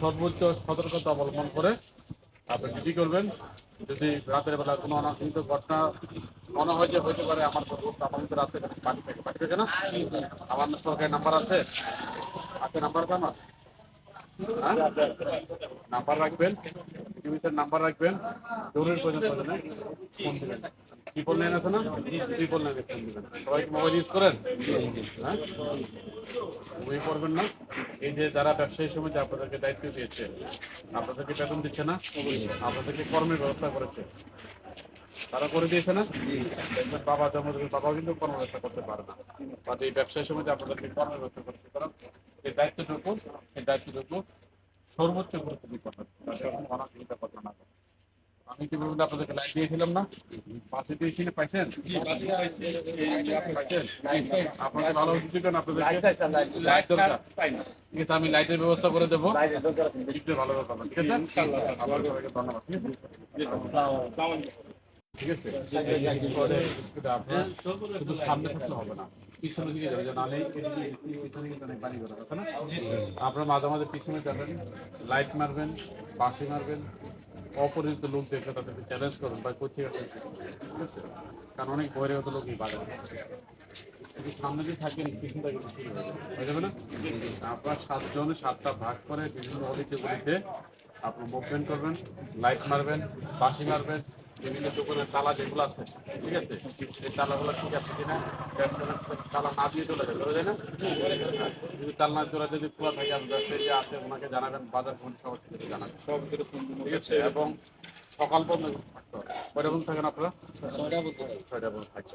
সর্বোচ্চ সতর্কতা অবলম্বন করে আপনি ডিউটি করবেন। যদি রাতের বেলা কোনো অনাকাঙ্ক্ষিত ঘটনা মনে হয় যে হইতে পারে, আমার আমার রাতে বাড়ি থেকে বাড়ি থেকে না? আমার সরকারি নাম্বার আছে। আছে নাম্বার তো আমার? হ্যাঁ? নাম্বার রাখবেন। টিভিসের নাম্বার রাখবেন। জরুরি প্রয়োজন প্রয়োজনে ফোন দিবেন। ট্রিপল নাইন আছে না? ট্রিপল নাইনে ফোন দিবেন। সবাই কি মোবাইল ইউজ করেন হ্যাঁ? বই করবেন না। এই যে যারা ব্যবসায়ী সমিতি আপনাদেরকে দায়িত্ব দিয়েছে আপনাদেরকে বেতন দিচ্ছে না? আপনাদেরকে কর্মের ব্যবস্থা করেছে। তারা করে দিয়েছে না? বাবা জন্মদিন বাবা কিন্তু কর্ম ব্যবস্থা করতে পারে না। বাট এই ব্যবসায়ী সমিতি আপনাদেরকে কর্মের ব্যবস্থা করতে পারেন এই দায়িত্বটুকু এই দায়িত্বটুকু সর্বোচ্চ গুরুত্ব দিতে হবে কথা না। আমি কি বলব আপনাদেরকে লাইট দিয়েছিলাম না? পাশে দিয়েছিল পাইছেন? পাইছেন? আপনাদের ভালো দিবেন আপনাদেরকে? লাইট দরকার। ঠিক আছে আমি লাইটের ব্যবস্থা করে দেবো। ভালো ব্যাপার ঠিক আছে? আপনাদের সবাইকে ধন্যবাদ ঠিক আছে? ঠিক আছে? শুধু সামনে থাকতে হবে না। পিছনে দিকে যাবে যে নালে এদিকে ওইখানে কিন্তু অনেক বাড়ি না? আপনার মাঝে মাঝে পিছনে যাবেন লাইট মারবেন বাঁশি মারবেন অপরিচিত লোক দেখে তাদেরকে চ্যালেঞ্জ করুন বা কোথায় আছে ঠিক আছে কারণ অনেক বহিরে হতো লোকই বাজার। যদি সামনে দিয়ে থাকেন পিছন থেকে শুরু হয়ে যাবে। হয়ে যাবে না? আপনার সাতজনে সাতটা ভাগ করে বিভিন্ন অলিতে গলিতে আপনি মুভমেন্ট করবেন লাইট মারবেন বাঁশি মারবেন বিভিন্ন দোকানের তালা যেগুলো আছে ঠিক আছে? এই তালাগুলো ঠিক আছে কিনা? তালা না দিয়ে চলে যাবে চলে যায় না? যদি তালা না চলে যদি খোলা থাকে আমি ব্যবসায়ী যে আছে ওনাকে জানাবেন বাজার কোন সমস্যা থেকে জানাবেন। সব ঠিক আছে? এবং সকাল পর্যন্ত কয়টা পর্যন্ত থাকেন আপনারা? ছয়টা পর্যন্ত থাকছে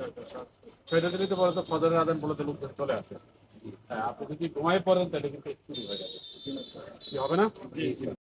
ছয়টা দিলে তো বলে তো ফজরের আদান বলে তো লোকজন চলে আসে। হ্যাঁ আপনি যদি ঘুমাই পড়েন তাহলে কিন্তু চুরি হয়ে যাবে। কি হবে না?